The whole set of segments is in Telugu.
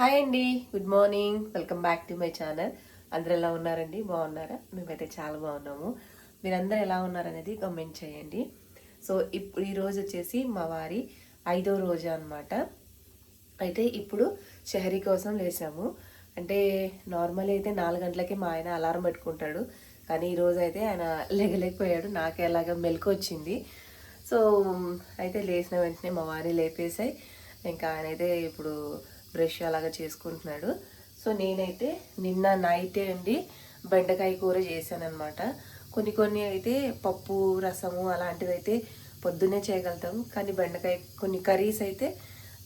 హాయ్ అండి good morning. Welcome back to my channel. అందరు ఎలా ఉన్నారండి? బాగున్నారా? మేమైతే చాలా బాగున్నాము. మీరందరూ ఎలా ఉన్నారనేది కమెంట్ చేయండి. సో ఇప్పుడు ఈరోజు వచ్చేసి మా వారి ఐదో రోజు అన్నమాట. అయితే ఇప్పుడు షహరీ కోసం లేచాము అంటే నార్మల్ అయితే నాలుగు గంటలకి మా ఆయన అలారం పెట్టుకుంటాడు. కానీ ఈరోజు అయితే ఆయన లెగలేకపోయాడు. నాకు ఎలాగ మెలకు వచ్చింది. సో అయితే లేచిన వెంటనే మా వారి లేపేసాయి ఇంకా ఆయన అయితే ఇప్పుడు బ్రష్ అలాగా చేసుకుంటున్నాడు. సో నేనైతే నిన్న నైటే అండి బెండకాయ కూర చేశాను కొన్ని కొన్ని అయితే పప్పు రసము అలాంటివి అయితే పొద్దున్నే చేయగలుగుతాం. కానీ బెండకాయ కొన్ని కర్రీస్ అయితే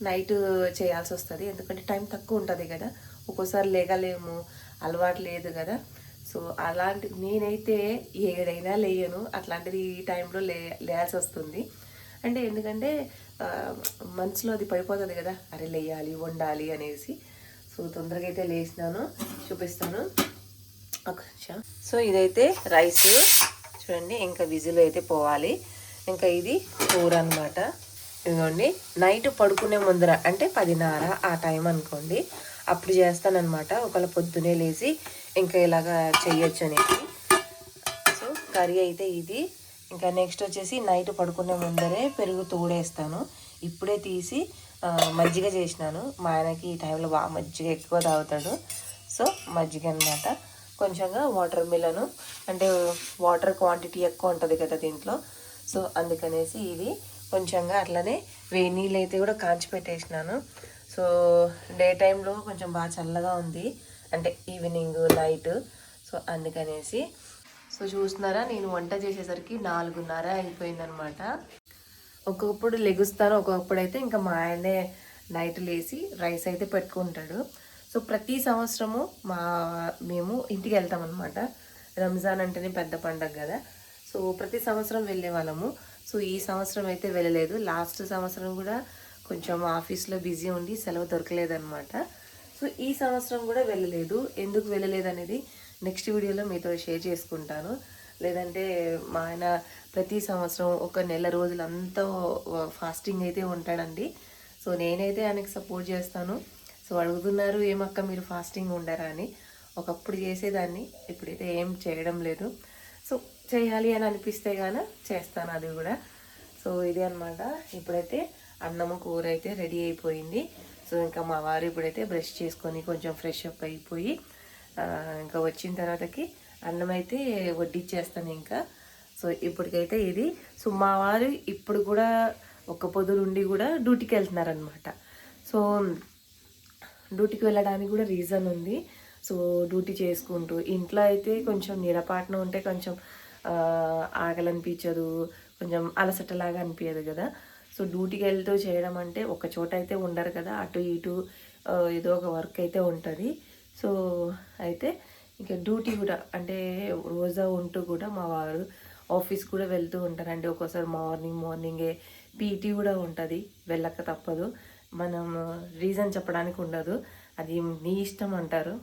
నైట్ చేయాల్సి వస్తుంది. ఎందుకంటే టైం తక్కువ ఉంటుంది కదా. ఒక్కోసారి లేగలేము అలవాటు లేదు కదా. సో అలాంటి నేనైతే ఏడైనా లేయను. అట్లాంటిది ఈ టైంలో లే లేయాల్సి వస్తుంది. అంటే ఎందుకంటే మనసులో అది పడిపోతుంది కదా. అరే లేయాలి వండాలి అనేసి. సో తొందరగా అయితే లేచినాను చూపిస్తాను. ఒక నిమిషం. సో ఇదైతే రైస్. చూడండి ఇంకా విజిల్ అయితే పోవాలి. ఇంకా ఇది కూర అనమాట ఇదిగోండి నైట్ పడుకునే ముందర అంటే పదిన్నర ఆ టైం అనుకోండి అప్పుడు చేస్తానమాట ఒకవేళ పొద్దునే లేచి ఇంకా ఇలాగా చెయ్యొచ్చు అనేది సో కర్రీ అయితే ఇది. ఇంకా నెక్స్ట్ వచ్చేసి నైట్ పడుకునే ముందరే పెరుగు తోడేస్తాను. ఇప్పుడే తీసి మజ్జిగ చేసినాను. మా ఆయనకి ఈ టైంలో బాగా మజ్జిగ ఎక్కువ తాగుతాడు. సో మజ్జిగ అనమాట కొంచెంగా వాటర్ మిలను అంటే వాటర్ క్వాంటిటీ ఎక్కువ ఉంటుంది కదా దీంట్లో. సో అందుకనేసి ఇది కొంచెంగా అట్లనే వేడి నీళ్ళు అయితే కూడా కాంచి పెట్టేసినాను. సో డే టైంలో కొంచెం బాగా చల్లగా ఉంది. అంటే ఈవినింగ్ నైట్ సో అందుకనేసి సో చూస్తున్నారా నేను వంట చేసేసరికి నాలుగున్నర అయిపోయిందనమాట. ఒక్కొక్కప్పుడు లెగుస్తాను ఒక్కొక్కప్పుడు అయితే ఇంకా మా ఆయనే నైట్ లేచి రైస్ అయితే పెట్టుకుంటాడు. సో ప్రతి సంవత్సరము మా మేము ఇంటికి వెళ్తాం అనమాట రంజాన్ అంటేనే పెద్ద పండగ కదా. సో ప్రతి సంవత్సరం వెళ్ళే వాళ్ళము. సో ఈ సంవత్సరం అయితే వెళ్ళలేదు. లాస్ట్ సంవత్సరం కూడా కొంచెం ఆఫీస్లో బిజీ ఉండి సెలవు దొరకలేదన్నమాట సో ఈ సంవత్సరం కూడా వెళ్ళలేదు. ఎందుకు వెళ్ళలేదు అనేది నెక్స్ట్ వీడియోలో మీతో షేర్ చేసుకుంటాను. లేదంటే మా ఆయన ప్రతి సంవత్సరం ఒక నెల రోజులంతా ఫాస్టింగ్ అయితే ఉంటాడండి. సో నేనైతే ఆయనకి సపోర్ట్ చేస్తాను. సో అడుగుతున్నారు ఏమక్క మీరు ఫాస్టింగ్ ఉండరా? అని. ఒకప్పుడు చేసేదాన్ని ఇప్పుడైతే ఏం చేయడం లేదు. సో చేయాలి అని అనిపిస్తే గాన చేస్తాను అది కూడా. సో ఇది అనమాట ఇప్పుడైతే అన్నము కూర అయితే రెడీ అయిపోయింది. సో ఇంకా మా వారు ఇప్పుడైతే బ్రష్ చేసుకొని కొంచెం ఫ్రెష్ అప్ అయిపోయి ఇంకా వచ్చిన తర్వాతకి అన్నం అయితే వడ్డిచ్చేస్తాను ఇంకా. సో ఇప్పటికైతే ఇది. సో మా వారు ఇప్పుడు కూడా ఒక్క పొద్దులు ఉండి కూడా డ్యూటీకి వెళ్తున్నారనమాట సో డ్యూటీకి వెళ్ళడానికి కూడా రీజన్ ఉంది. సో డ్యూటీ చేసుకుంటూ ఇంట్లో అయితే కొంచెం నిరపాటన ఉంటే కొంచెం ఆ, ఆకలనిపించదు. కొంచెం అలసటలాగా అనిపించదు కదా. సో డ్యూటీకి వెళ్తూ చేయడం అంటే ఒక చోట అయితే ఉండరు కదా. అటు ఇటు ఏదో ఒక వర్క్ అయితే ఉంటుంది. సో అయితే ఇంకా డ్యూటీ కూడా అంటే రోజా ఉంటూ కూడా మా వారు ఆఫీస్ కూడా వెళ్తూ ఉంటారండి. ఒక్కోసారి మార్నింగ్ మార్నింగే పీటీ కూడా ఉంటుంది. వెళ్ళక తప్పదు. మనం రీజన్ చెప్పడానికి ఉండదు. అది నీ ఇష్టం అంటారు.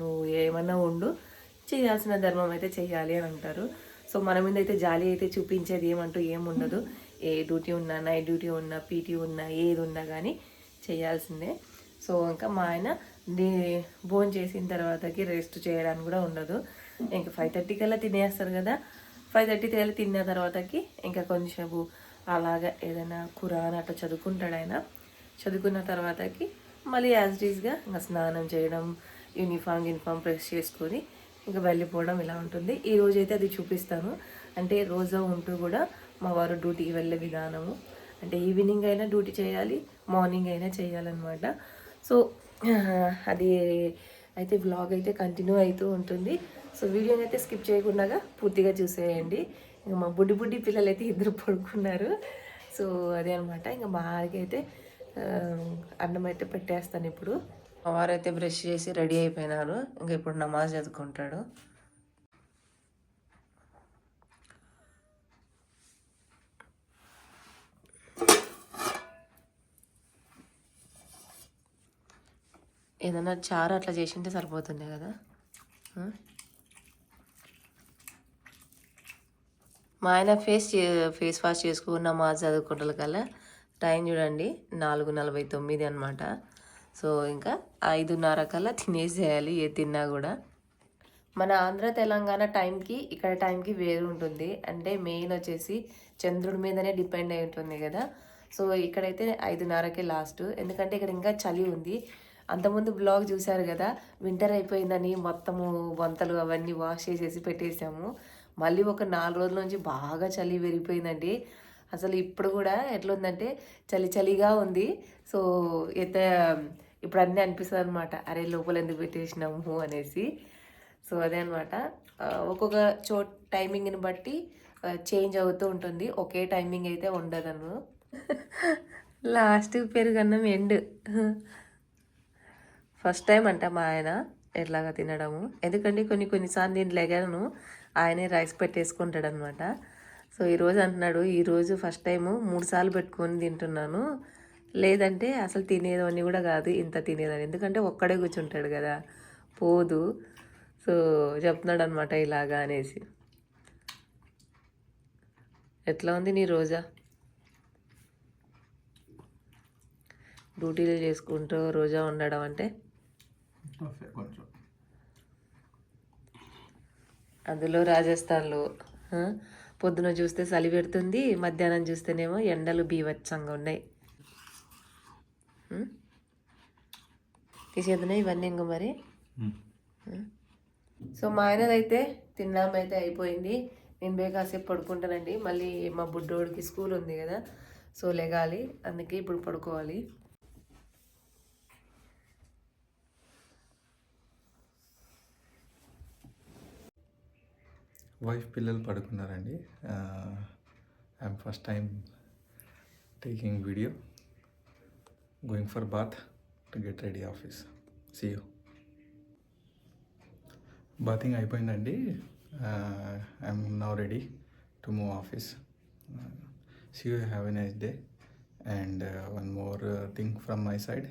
నువ్వు ఏమన్నా ఉండు చేయాల్సిన ధర్మం అయితే చేయాలి అని అంటారు. సో మన మీద అయితే జాలి అయితే చూపించేది ఏమంటూ ఏం ఉండదు. ఏ డ్యూటీ ఉన్నా నైట్ డ్యూటీ ఉన్నా పీటీ ఉన్నా ఏది ఉన్నా కానీ చేయాల్సిందే. సో ఇంకా మా ఆయన భోజనం చేసిన తర్వాతకి రెస్ట్ చేయడానికి కూడా ఉండదు. ఇంకా ఫైవ్ థర్టీ కల్లా తినేస్తారు కదా. ఫైవ్ థర్టీ కల్లా తిన్న తర్వాతకి ఇంకా కొంచెంసేపు అలాగా ఏదైనా ఖురాన్ అట్లా చదువుకుంటాడు ఆయన. చదువుకున్న తర్వాతకి మళ్ళీ యాజ్ డీస్గా ఇంకా స్నానం చేయడం యూనిఫామ్ యూనిఫామ్ ప్రెస్ చేసుకొని ఇంకా వెళ్ళిపోవడం ఇలా ఉంటుంది. ఈ రోజైతే అయితే అది చూపిస్తాను. అంటే రోజా ఉంటూ కూడా మా వారు డ్యూటీకి వెళ్ళే విధానము. అంటే ఈవినింగ్ అయినా డ్యూటీ చేయాలి మార్నింగ్ అయినా చేయాలన్నమాట. సో అది అయితే వ్లాగ్ అయితే కంటిన్యూ అవుతూ ఉంటుంది. సో వీడియోని అయితే స్కిప్ చేయకుండా పూర్తిగా చూసేయండి. ఇంకా మా బుడ్డి బుడ్డి పిల్లలు అయితే ఇద్దరు పడుకున్నారు. సో అదే అనమాట ఇంకా మా వారికి అయితే అన్నం అయితే పెట్టేస్తాను ఇప్పుడు. మా వారు అయితే బ్రష్ చేసి రెడీ అయిపోయినారు. ఇంకా ఇప్పుడు నమాజ్ చదువుకుంటాడు. ఏదైనా చారు అట్లా చేసింటే సరిపోతుండే కదా? మా ఆయన ఫేస్ చే- ఫేస్ వాష్ చేసుకున్న మా చదువుకుంటల కల్లా టైం చూడండి నాలుగు నలభై తొమ్మిది అనమాట సో ఇంకా ఐదున్నర కల్లా తినేసేయాలి ఏ తిన్నా కూడా. మన ఆంధ్ర తెలంగాణ టైంకి ఇక్కడ టైంకి వేరు ఉంటుంది. అంటే మెయిన్ వచ్చేసి చంద్రుడి మీదనే డిపెండ్ అయి ఉంటుంది కదా. సో ఇక్కడైతే ఐదున్నరకే లాస్ట్. ఎందుకంటే ఇక్కడ ఇంకా చలి ఉంది. అంతకుముందు బ్లాగ్ చూశారు కదా వింటర్ అయిపోయిందని మొత్తము వంతలు అవన్నీ వాష్ చేసేసి పెట్టేసాము మళ్ళీ ఒక నాలుగు రోజుల నుంచి బాగా చలి పెరిగిపోయిందండి. అసలు ఇప్పుడు కూడా ఎట్లుందంటే చలి చలిగా ఉంది. సో అయితే ఇప్పుడు అన్నీ అనిపిస్తుంది అనమాట అరే లోపల ఎందుకు పెట్టేసినాము అనేసి. సో అదే అనమాట ఒక్కొక్క చో టైమింగ్ని బట్టి చేంజ్ అవుతూ ఉంటుంది. ఒకే టైమింగ్ అయితే ఉండదను. లాస్ట్ పెరుగన్నం ఎండ్. ఫస్ట్ టైం అంట మా ఆయన ఎట్లాగా తినడము. ఎందుకంటే కొన్ని కొన్నిసార్లు నేను లెగను ఆయనే రైస్ పెట్టేసుకుంటాడు అనమాట సో ఈరోజు అంటున్నాడు ఈరోజు ఫస్ట్ టైము మూడు సార్లు పెట్టుకొని తింటున్నాను. లేదంటే అసలు తినేదని కూడా కాదు ఇంత తినేదని. ఎందుకంటే ఒక్కడే కూర్చుంటాడు కదా పోదు. సో చెప్తున్నాడు అనమాట ఇలాగా అనేసి. ఎట్లా ఉంది నీ రోజా? డ్యూటీలు చేసుకుంటూ రోజా ఉండడం అంటే? టఫే కొంచెం. అందులో రాజస్థాన్లో పొద్దున చూస్తే చలి పెడుతుంది మధ్యాహ్నం చూస్తేనేమో ఎండలు బీభత్సంగా ఉన్నాయి. ఉం? తీసేద్దునా ఇవన్నీ ఇంక మరి? సో మా ఆయనదైతే తిన్నాం అయితే అయిపోయింది. నేను పోయి కాసేపు పడుకుంటానండి. మళ్ళీ మా బుడ్డోడికి స్కూల్ ఉంది కదా సో లెగాలి. అందుకే ఇప్పుడు పడుకోవాలి. వైఫ్ పిల్లలు పడుకున్నారండి. I'm first time taking video going for bath to get ready office see you bathing అయిపోయిందండి. I'm now ready to move office see you have a nice day and one more thing from my side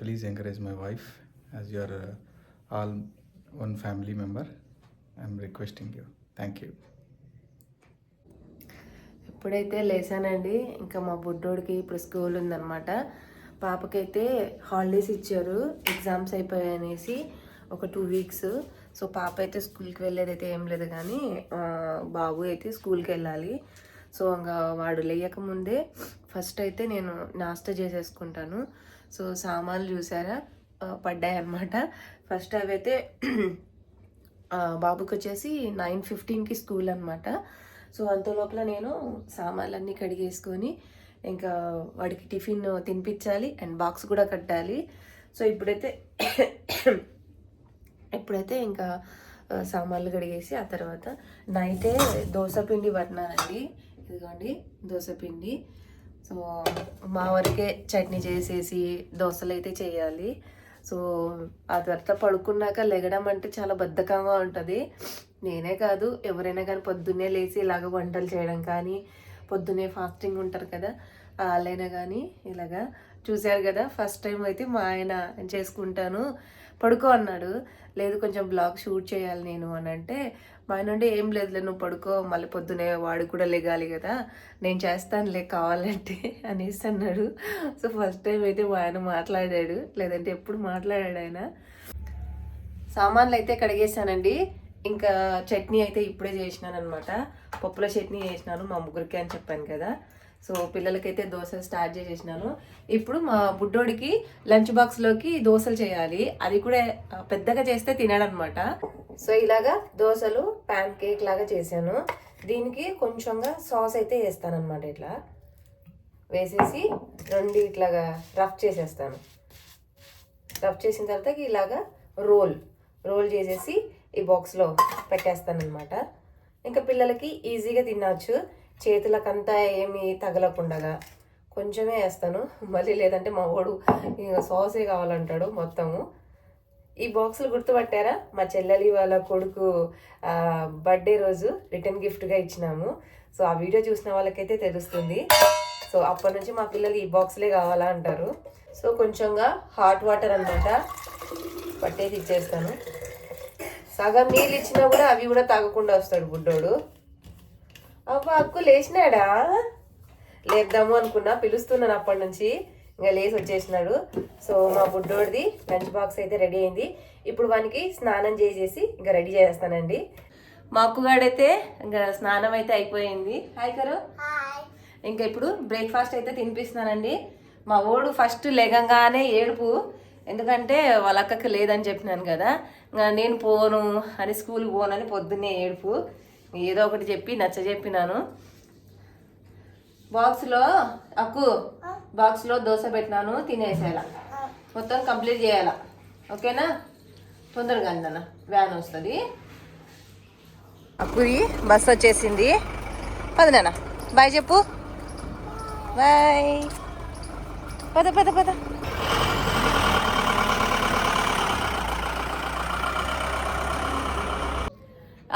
please encourage my wife as your all one family member I'm requesting you thank you ఇప్పుడైతే లేసానండి. ఇంకా మా బుడ్డోడికి ఇప్పుడు స్కూల్ ఉందన్నమాట. పాపకైతే హాలిడేస్ ఇచ్చారు. ఎగ్జామ్స్ అయిపోయాయి అనేసి ఒక టూ వీక్స్. సో పాప అయితే స్కూల్కి వెళ్ళేది అయితే ఏం లేదు కానీ బాబు అయితే స్కూల్కి వెళ్ళాలి. సో ఇంకా వాడు లేయక ముందే ఫస్ట్ అయితే నేను నాస్తా చేసేసుకుంటాను. సో సామాన్లు చూసారా? పడ్డాయి అన్నమాట ఫస్ట్ అవైతే బాబుకి వచ్చేసి నైన్ ఫిఫ్టీన్కి స్కూల్ అనమాట సో అంత లోపల నేను సామాన్లన్నీ కడిగేసుకొని ఇంకా వాడికి టిఫిన్ తినిపించాలి అండ్ బాక్స్ కూడా కట్టాలి. సో ఇప్పుడైతే ఇప్పుడైతే ఇంకా సామాన్లు కడిగేసి ఆ తర్వాత నైటే దోశ పిండి పట్టినానండి ఇదిగోండి దోశ పిండి సో మా వరకే చట్నీ చేసేసి దోశలు అయితే చేయాలి. సో ఆ తర్వాత పడుకున్నాక లెగడం అంటే చాలా బద్ధకంగా ఉంటుంది. నేనే కాదు ఎవరైనా కానీ పొద్దున్నే లేచి ఇలాగ వంటలు చేయడం కానీ పొద్దున్నే ఫాస్టింగ్ ఉంటారు కదా వాళ్ళైనా కానీ ఇలాగా చూశారు కదా ఫస్ట్ టైం అయితే మా ఆయన చేసుకుంటాను పడుకో అన్నాడు. లేదు కొంచెం బ్లాగ్ షూట్ చేయాలి నేను అని అంటే మా ఆయన ఉండి ఏం లేదులే నువ్వు పడుకో మళ్ళీ పొద్దునే వాడు కూడా లెగాలి కదా నేను చేస్తానులే కావాలంటే అనేసి అన్నాడు. సో ఫస్ట్ టైం అయితే మా ఆయన మాట్లాడాడు లేదంటే ఎప్పుడు మాట్లాడాడు ఆయన. సామాన్లు అయితే కడిగేసానండి ఇంకా చట్నీ అయితే ఇప్పుడే చేసినాను అనమాట పప్పుల చట్నీ చేసినాను మా ముగ్గురికి అని చెప్పాను కదా. సో పిల్లలకైతే దోశలు స్టార్ట్ చేసేసినాను. ఇప్పుడు మా బుడ్డోడికి లంచ్ బాక్స్లోకి దోశలు చేయాలి. అది కూడా పెద్దగా చేస్తే తినడనమాట. సో ఇలాగా దోశలు ప్యాన్ కేక్ లాగా చేశాను. దీనికి కొంచెంగా సాస్ అయితే వేస్తానమాట ఇట్లా. వేసేసి రెండు ఇట్లాగా రఫ్ చేసేస్తాను. రఫ్ చేసిన తర్వాత ఇలాగా రోల్ రోల్ చేసేసి ఈ బాక్స్లో పెట్టేస్తాను అనమాట ఇంకా పిల్లలకి ఈజీగా తినచ్చు. చేతులకంతా ఏమి తగలకుండగా కొంచెమే వేస్తాను. మళ్ళీ లేదంటే మా వాడు సాసే కావాలంటాడు మొత్తము. ఈ బాక్సులు గుర్తుపట్టారా? మా చెల్లెలి వాళ్ళ కొడుకు బర్త్డే రోజు రిటర్న్ గిఫ్ట్గా ఇచ్చినాము. సో ఆ వీడియో చూసిన వాళ్ళకైతే తెలుస్తుంది. సో అప్పటి నుంచి మా పిల్లలు ఈ బాక్స్లే కావాలా అంటారు. సో కొంచెంగా హాట్ వాటర్ అనమాట పట్టేసి ఇచ్చేస్తాను. సగం నీళ్ళు ఇచ్చినా కూడా అవి కూడా తాగకుండా వస్తాడు గుడ్డోడు. అబ్బా అక్కు లేచినాడా? లేద్దాము అనుకున్నా పిలుస్తున్నాను అప్పటి నుంచి. ఇంకా లేసి వచ్చేసినాడు. సో మా బుడ్డోడిది లంచ్ బాక్స్ అయితే రెడీ అయింది. ఇప్పుడు వానికి స్నానం చేసేసి ఇంకా రెడీ చేస్తానండి. మా అక్కుగాడైతే ఇంకా స్నానం అయితే అయిపోయింది. హాయ్ కరు. ఇంకా ఇప్పుడు బ్రేక్ఫాస్ట్ అయితే తినిపిస్తున్నానండి. మా ఓడు ఫస్ట్ లెగంగానే ఏడుపు. ఎందుకంటే వాళ్ళ అక్కకి లేదని చెప్పినాను కదా. ఇంకా నేను పోను అని స్కూల్కి పోనని పొద్దున్నే ఏడుపు. ఏదో ఒకటి చెప్పి నచ్చ చెప్పినాను. బాక్స్లో అక్కు బాక్స్లో దోశ పెట్టినాను తినేసేలా మొత్తం కంప్లీట్ చేయాలా. ఓకేనా? తొందరగా అందన్న వ్యాన్ వస్తుంది. అక్కుది బస్ వచ్చేసింది. పదనా బాయ్ చెప్పు. బాయ్. పద పద పద.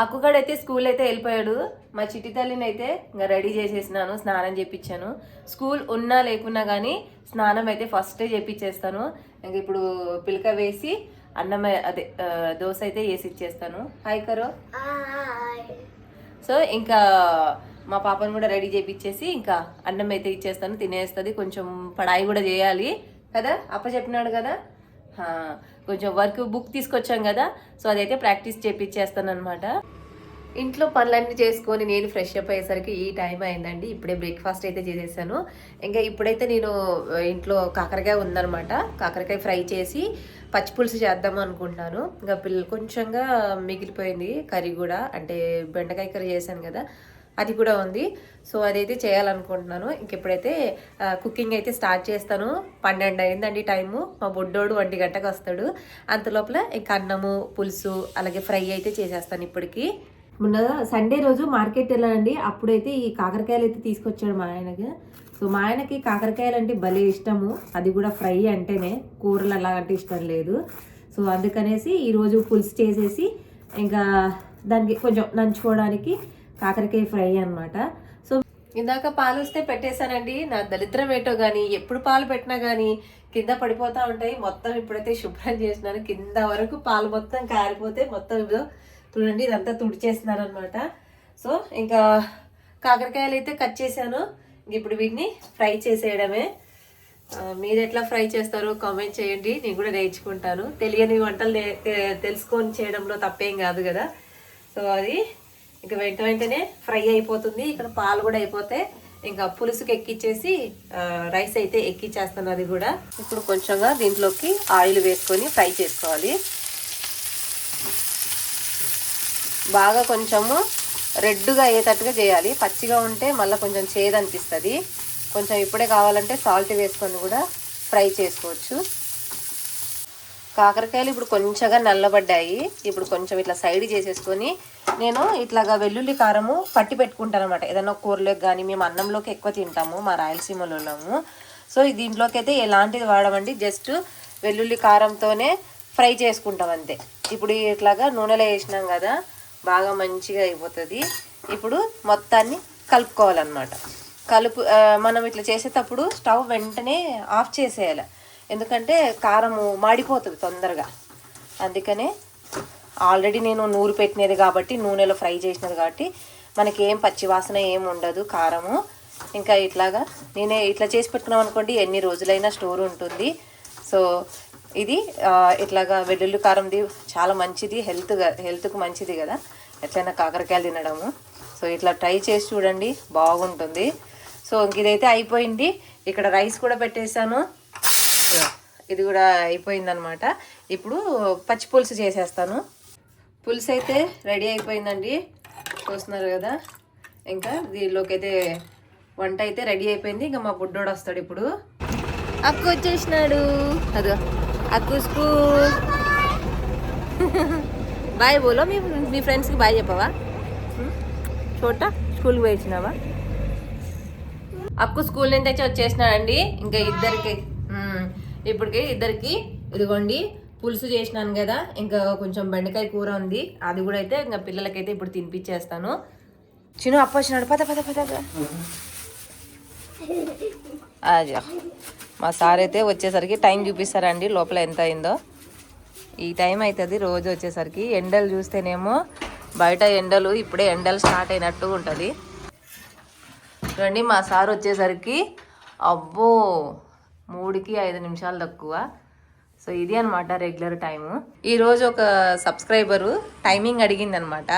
అక్కుగాడు అయితే స్కూల్ అయితే వెళ్ళిపోయాడు. మా చిట్టి తల్లిని అయితే ఇంకా రెడీ చేసేసినాను స్నానం చేపించాను స్కూల్ ఉన్నా లేకున్నా కానీ స్నానం అయితే ఫస్ట్ చేపించేస్తాను ఇంకా ఇప్పుడు పిలక వేసి అన్నం అదే దోశ అయితే వేసి ఇచ్చేస్తాను హాయ్ కరో. సో ఇంకా మా పాపను కూడా రెడీ చేపించేసి ఇంకా అన్నం అయితే ఇచ్చేస్తాను తినేస్తుంది. కొంచెం పడాయి కూడా చేయాలి కదా? అప్ప చెప్పినాడు కదా? కొంచెం వర్క్ బుక్ తీసుకొచ్చాం కదా సో అదైతే ప్రాక్టీస్ చేపించేస్తాను అనమాట ఇంట్లో పనులన్నీ చేసుకొని నేను ఫ్రెష్ అప్ అయ్యేసరికి ఈ టైం అయిందండి. ఇప్పుడే బ్రేక్ఫాస్ట్ అయితే చేసేసాను. ఇంకా ఇప్పుడైతే నేను ఇంట్లో కాకరకాయ ఉందనమాట కాకరకాయ ఫ్రై చేసి పచ్చిపులుసు చేద్దాం అనుకుంటున్నాను. ఇంకా పిల్లలు కొంచెంగా మిగిలిపోయింది కర్రీ కూడా. అంటే బెండకాయ కర్రీ చేశాను కదా అది కూడా ఉంది. సో అదైతే చేయాలనుకుంటున్నాను. ఇంకెప్పుడైతే కుకింగ్ అయితే స్టార్ట్ చేస్తాను పన్నెండు అయిందండి టైము. మా బొడ్డోడు ఒంటి గంటకు వస్తాడు. అంత లోపల ఇంకా అన్నము పులుసు అలాగే ఫ్రై అయితే చేసేస్తాను ఇప్పటికి. మొన్న సండే రోజు మార్కెట్ వెళ్ళానండి. అప్పుడైతే ఈ కాకరకాయలు అయితే తీసుకొచ్చాడు మా ఆయనకి. సో మా ఆయనకి కాకరకాయలు అంటే భలే ఇష్టము. అది కూడా ఫ్రై అంటేనే కూరలు అలాగంటే ఇష్టం లేదు. సో అందుకనేసి ఈరోజు పులుసు చేసేసి ఇంకా దానికి కొంచెం నంచుకోవడానికి కాకరకాయ ఫ్రై అన్నమాట. సో ఇందాక పాలు వస్తే పెట్టేశానండి. నా దరిద్రం ఏంటో కానీ ఎప్పుడు పాలు పెట్టినా కానీ కింద పడిపోతూ ఉంటాయి. మొత్తం ఇప్పుడైతే శుభ్రం చేసినాను. కింద వరకు పాలు మొత్తం కారిపోతే మొత్తం ఇదో చూడండి ఇదంతా తుడిచేసినారు అనమాట సో ఇంకా కాకరకాయలు అయితే కట్ చేశాను. ఇంక ఇప్పుడు వీటిని ఫ్రై చేసేయడమే. మీరు ఎట్లా ఫ్రై చేస్తారో కామెంట్ చేయండి. నేను కూడా నేర్చుకుంటాను. తెలియని వంటలు నే- తెలుసుకొని చేయడంలో తప్పేం కాదు కదా. సో అది ఇంకా వెంట వెంటనే ఫ్రై అయిపోతుంది. ఇక్కడ పాలు కూడా అయిపోతే ఇంకా పులుసుకి ఎక్కిచ్చేసి రైస్ అయితే ఎక్కిచ్చేస్తాను అది కూడా. ఇప్పుడు కొంచెంగా దీంట్లోకి ఆయిల్ వేసుకొని ఫ్రై చేసుకోవాలి. బాగా కొంచెము రెడ్గా అయ్యేటట్టుగా చేయాలి. పచ్చిగా ఉంటే మళ్ళీ కొంచెం చేదు అనిపిస్తుంది. కొంచెం ఇప్పుడే కావాలంటే సాల్ట్ వేసుకొని కూడా ఫ్రై చేసుకోవచ్చు. కాకరకాయలు ఇప్పుడు కొంచెంగా నల్లబడ్డాయి. ఇప్పుడు కొంచెం ఇట్లా సైడ్ చేసేసుకొని నేను ఇట్లాగా వెల్లుల్లి కారము పట్టి పెట్టుకుంటాను అనమాట ఏదైనా కూరలోకి కానీ మేము అన్నంలోకి ఎక్కువ తింటాము మా రాయలసీమలో ఉన్నాము సో దీంట్లోకి అయితే ఎలాంటిది వాడమండి? జస్ట్ వెల్లుల్లి కారంతోనే ఫ్రై చేసుకుంటాం అంతే. ఇప్పుడు ఇట్లాగా నూనెలో వేసినాం కదా బాగా మంచిగా అయిపోతుంది. ఇప్పుడు మొత్తాన్ని కలుపుకోవాలన్నమాట. కలుపు మనం ఇట్లా చేసేటప్పుడు స్టవ్ వెంటనే ఆఫ్ చేసేయాలి. ఎందుకంటే కారము మాడిపోతుంది తొందరగా. అందుకనే ఆల్రెడీ నేను నూరు పెట్టినది కాబట్టి నూనెలో ఫ్రై చేసినది కాబట్టి మనకి ఏం పచ్చివాసన ఏం ఉండదు కారము. ఇంకా ఇట్లాగా నేనే ఇట్లా చేసి పెట్టుకున్నాం అనుకోండి ఎన్ని రోజులైనా స్టోర్ ఉంటుంది. సో ఇది ఇట్లాగా వెల్లుల్లి కారంది చాలా మంచిది హెల్త్ హెల్త్కు మంచిది కదా. ఎట్లయినా కాకరకాయలు తినడము. సో ఇట్లా ట్రై చేసి చూడండి బాగుంటుంది. సో ఇంక ఇదైతే అయిపోయింది. ఇక్కడ రైస్ కూడా పెట్టేశాను. ఇది కూడా అయిపోయిందనమాట ఇప్పుడు పచ్చి పులుసు చేసేస్తాను. పులుసు అయితే రెడీ అయిపోయిందండి. చూస్తున్నారు కదా. ఇంకా దీనిలోకి అయితే వంట అయితే రెడీ అయిపోయింది. ఇంకా మా బుడ్డోడు వస్తాడు ఇప్పుడు. అక్కు వచ్చేసినాడు. అదో అక్కు స్కూల్. బాయ్ బోలో మీ మీ ఫ్రెండ్స్కి బాయ్ చెప్పవా? చోట? స్కూల్కి పోయిచ్చినావా అక్కు స్కూల్ నుంచి అయితే వచ్చేసినాడండి. ఇంకా ఇద్దరికి ఇప్పటికే ఇద్దరికి ఇదిగోండి పులుసు చేసినాను కదా ఇంకా కొంచెం బెండకాయ కూర ఉంది. అది కూడా అయితే ఇంకా పిల్లలకైతే ఇప్పుడు తినిపించేస్తాను చిను అప్ప వచ్చినాడు. పద పద పద పద. మా సార్ అయితే వచ్చేసరికి టైం చూపిస్తారండి లోపల ఎంత అయిందో. ఈ టైం అవుతుంది రోజు వచ్చేసరికి. ఎండలు చూస్తేనేమో బయట ఎండలు ఇప్పుడే ఎండలు స్టార్ట్ అయినట్టు ఉంటుంది. చూడండి మా సార్ వచ్చేసరికి అబ్బో మూడుకి ఐదు నిమిషాలు తక్కువ. సో ఇది అనమాట రెగ్యులర్ టైము ఈరోజు ఒక సబ్స్క్రైబరు టైమింగ్ అడిగింది అనమాట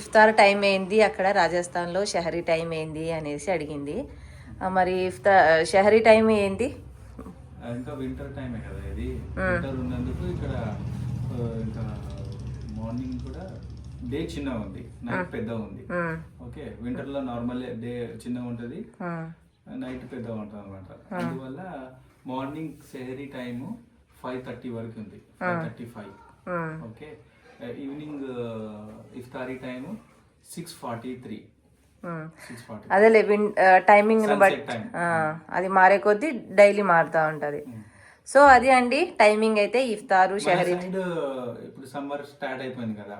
ఇఫ్తార్ టైం ఏంది? అక్కడ రాజస్థాన్లో షహరీ టైం ఏంది? అనేసి అడిగింది. మరి ఇఫ్తార్ షహరీ టైం ఏంటి ఇంకా వింటర్ టైమే కదా ఇది. వింటర్ ఉన్నందుకు ఇక్కడ ఆ, ఇంకా మార్నింగ్ కూడా డే చిన్నగా ఉంది. నైట్ పెద్దగా ఉంది. ఓకే వింటర్లో నార్మల్ డే చిన్నగా ఉంటది. నైట్ పెద్దగా ఉంటుంది అనమాట అందువల్ల మార్నింగ్ సెహరీ టైము ఫైవ్ థర్టీ వరకు ఉంది. Five thirty five. Okay. Evening iftari time six forty three. అదేలే విన్ టైమింగ్ బట్టి. అది మారే కొద్దీ డైలీ మారుతూ ఉంటుంది. సో అది అండి టైమింగ్ అయితే ఇఫ్తారు షహరీ ఇప్పుడు సమ్మర్ స్టార్ట్ అయిపోయింది కదా.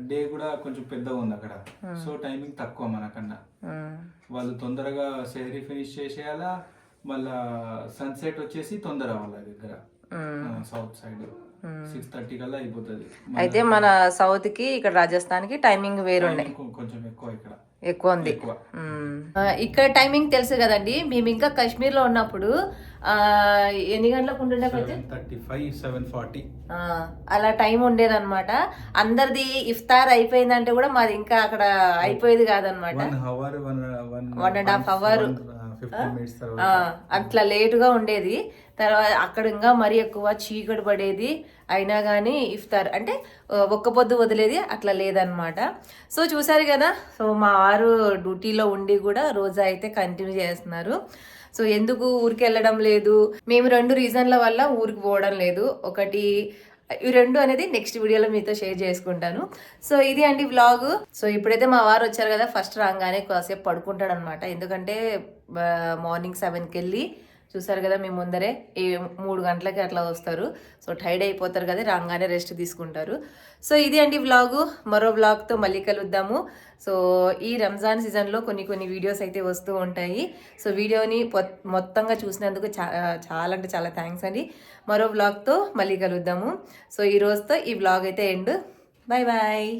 డే కూడా కొంచెం పెద్దగా ఉంది అక్కడ. సో టైమింగ్ తక్కువ మనకన్నా. వాళ్ళు తొందరగా సెహరీ ఫినిష్ చేసేయాలా మళ్ళా సన్సెట్ వచ్చేసి తొందర వాళ్ళ దగ్గర. సౌత్ సైడ్ సిక్స్ థర్టీ కల్లా అయిపోతుంది. అయితే మన సౌత్కి ఇక్కడ రాజస్థాన్కి టైమింగ్ కొ- కొంచెం ఎక్కువ ఇక్కడ. ఎక్కువ ఉంది. ఇక్కడ టైమింగ్ తెలుసు కదండి. మేము ఇంకా కాశ్మీర్లో ఉన్నప్పుడు ఆ, ఎన్ని గంటలకు ఉంటుండే అక్కడ seven thirty five seven forty. ఆ, అలా టైం ఉండేదన్నమాట. అందరిది ఇఫ్తార్ అయిపోయిందంటే కూడా మాది ఇంకా అక్కడ అయిపోయేది కాదనమాట one hour one one One and half hour. Fifteen minutes తర్వాత. ఆ, అట్లా లేటుగా ఉండేది. తర్వాత అక్కడ ఇంకా మరీ ఎక్కువ చీకటి పడేది అయినా కానీ ఇఫ్తార్ అంటే ఒక్క పొద్దు వదిలేది అట్లా లేదనమాట సో చూసారు కదా సో మా వారు డ్యూటీలో ఉండి కూడా రోజా అయితే కంటిన్యూ చేస్తున్నారు. సో ఎందుకు ఊరికి వెళ్ళడం లేదు? మేము రెండు రీజన్ల వల్ల ఊరికి పోవడం లేదు. ఒకటి ఇవి రెండు అనేది నెక్స్ట్ వీడియోలో మీతో షేర్ చేసుకుంటాను. సో ఇది అండి వ్లాగ్. సో ఇప్పుడైతే మా వారు వచ్చారు కదా ఫస్ట్ రాగానే కాసేపు పడుకుంటాడు అనమాట ఎందుకంటే మార్నింగ్ సెవెన్కి వెళ్ళి చూసారు కదా మీ ముందరే ఈ మూడు గంటలకి అట్లా వస్తారు. సో టైర్డ్ అయిపోతారు కదా రాగానే రెస్ట్ తీసుకుంటారు. సో ఇది అండి వ్లాగు. మరో వ్లాగ్తో మళ్ళీ కలుద్దాము. సో ఈ రంజాన్ సీజన్లో కొన్ని కొన్ని వీడియోస్ అయితే వస్తూ ఉంటాయి. సో వీడియోని మొత్తంగా చూసినందుకు చాలా అంటే చాలా థ్యాంక్స్ అండి. మరో వ్లాగ్తో మళ్ళీ కలుద్దాము. సో ఈ రోజుతో ఈ వ్లాగ్ అయితే ఎండ్. Bye bye.